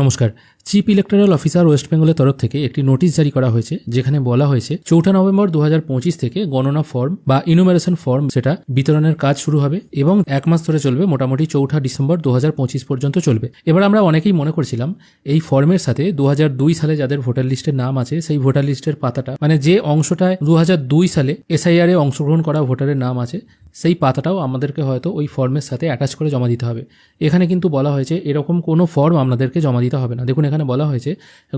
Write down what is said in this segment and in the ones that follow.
নমস্কার। Chief electoral officer West বেঙ্গলের তরফ থেকে একটি নোটিশ জারি করা হয়েছে, যেখানে বলা হয়েছে, চৌঠা নভেম্বর দু হাজার পঁচিশ থেকে গণনা ফর্ম বা ইনুমারেশন ফর্ম সেটা বিতরণের কাজ শুরু হবে এবং এক মাস ধরে চলবে, মোটামুটি চৌঠা ডিসেম্বর দু হাজার পঁচিশ পর্যন্ত চলবে। এবার আমরা অনেকেই মনে করছিলাম, এই ফর্মের সাথে দু হাজার দুই সালে যাদের ভোটার লিস্টের নাম আছে, সেই ভোটার লিস্টের পাতাটা মানে যে অংশটায় দু হাজার দুই সালে এসআইআর এ অংশগ্রহণ করা ভোটারের নাম আছে সেই পাতাটাও আমাদেরকে হয়তো ওই ফর্মের সাথে অ্যাটাচ করে জমা দিতে হবে। এখানে কিন্তু বলা হয়েছে এরকম কোনো ফর্ম আপনাদেরকে জমা দিতে হবে না। দেখুন, এখানে বলা হয়েছে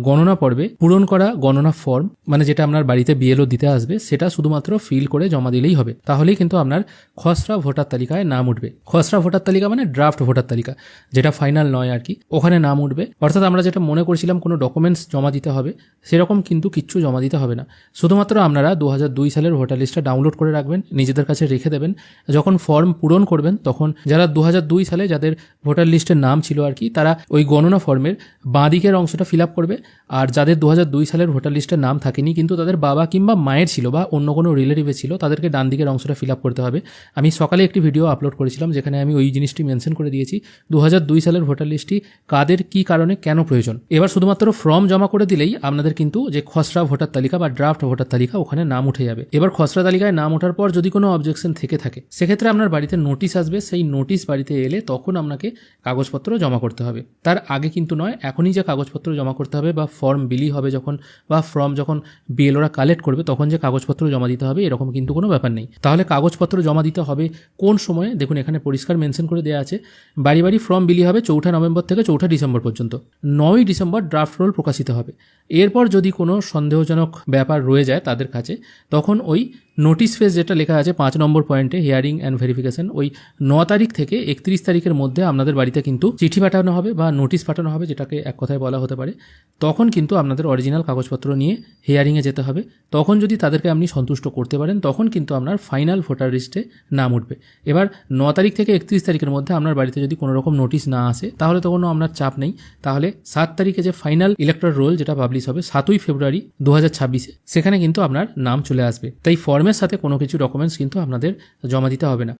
গণনা পর্বে পূরণ করা গণনা ফর্ম মানে যেটা আপনার বাড়িতে বিএলও দিতে আসবে, সেটা শুধুমাত্র ফিল করে জমা দিলেই হবে। তাহলেই কিন্তু আপনার খসড়া ভোটার তালিকায় নাম উঠবে। খসড়া ভোটার তালিকা মানে ড্রাফট ভোটার তালিকা, যেটা ফাইনাল নয় আর কি। ওখানে নাম উঠবে। অর্থাৎ আমরা যেটা মনে করছিলাম কোনো ডকুমেন্টস জমা দিতে হবে, সেরকম কিন্তু কিচ্ছু জমা দিতে হবে না। শুধুমাত্র আপনারা দু হাজার দুই সালের ভোটার লিস্টটা ডাউনলোড করে রাখবেন, নিজেদের কাছে রেখে দেবেন যখন ফর্ম পূরণ করবেন, তখন যারা দু হাজার দুই সালে যাদের ভোটার লিস্টের নাম ছিল আর কি, তারা ওই গণনা ফর্মের বাঁ দিকের অংশটা ফিল আপ করবে। আর যাদের দু হাজার দুই সালের ভোটার লিস্টের নাম থাকেনি, কিন্তু তাদের বাবা কিংবা মায়ের ছিল বা অন্য কোনো রিলেটিভে ছিল, তাদেরকে ডান দিকের অংশটা ফিল আপ করতে হবে। আমি সকালে একটি ভিডিও আপলোড করেছিলাম, যেখানে আমি ওই জিনিসটি মেনশন করে দিয়েছি দু হাজার দুই সালের ভোটার লিস্টটি কাদের কি কারণে কেন প্রয়োজন। এবার শুধুমাত্র ফর্ম জমা করে দিলেই আপনাদের কিন্তু যে খসড়া ভোটার তালিকা বা ড্রাফট ভোটার তালিকা ওখানে নাম উঠে যাবে। এবার খসড়া তালিকায় নাম ওঠার পর যদি কোনো অবজেকশন থেকে থাকে সেক্ষেত্রে আপনার বাড়িতে নোটিশ আসবে, সেই নোটিশ বাড়িতে এলে তখন আপনাকে কাগজপত্র জমা করতে হবে। তার আগে কিন্তু নয়, এখনই যে কাগজপত্র জমা করতে হবে বা ফর্ম বিলি হবে যখন বা ফর্ম যখন বিএলওরা কালেক্ট করবে, তখন যে কাগজপত্র জমা দিতে হবে, এরকম কিন্তু কোনো ব্যাপার নেই। তাহলে কাগজপত্র জমা দিতে হবে কোন সময়ে? দেখুন, এখানে পরিষ্কার মেনশন করে দেওয়া আছে, বাড়ি বাড়ি ফর্ম বিলি হবে চৌঠা নভেম্বর থেকে চৌঠা ডিসেম্বর পর্যন্ত। নয়ই ডিসেম্বর ড্রাফট রোল প্রকাশিত হবে। এরপর যদি কোনো সন্দেহজনক ব্যাপার রয়ে যায় তাদের কাছে, তখন ওই নোটিশ ফেজ যেটা লেখা আছে পাঁচ নম্বর পয়েন্টে হিয়ারিং অ্যান্ড ভেরিফিকেশন ওই ন তারিখ থেকে একত্রিশ তারিখের মধ্যে আপনাদের বাড়িতে কিন্তু চিঠি পাঠানো হবে বা নোটিশ পাঠানো হবে, যেটাকে এক কথায় বলা হতে পারে। তখন কিন্তু আপনাদের অরিজিনাল কাগজপত্র নিয়ে হিয়ারিংয়ে যেতে হবে। তখন যদি তাদেরকে আপনি সন্তুষ্ট করতে পারেন, তখন কিন্তু আপনার ফাইনাল ভোটার লিস্টে নাম উঠবে। এবার ন তারিখ থেকে একত্রিশ তারিখের মধ্যে আপনার বাড়িতে যদি কোনো রকম নোটিশ না আসে, তাহলে তো কোনো আপনার চাপ নেই। তাহলে সাত তারিখে যে ফাইনাল ইলেকট্রাল রোল যেটা পাবলিশ হবে সাতই ফেব্রুয়ারি দু ছাব্বিশে। সেখানে কিন্তু আপনার নাম চলে আসবে। তাই ফর্মের সাথে কোনো কিছু ডকুমেন্টস কিন্তু আপনাদের জমা দিতে হবে না।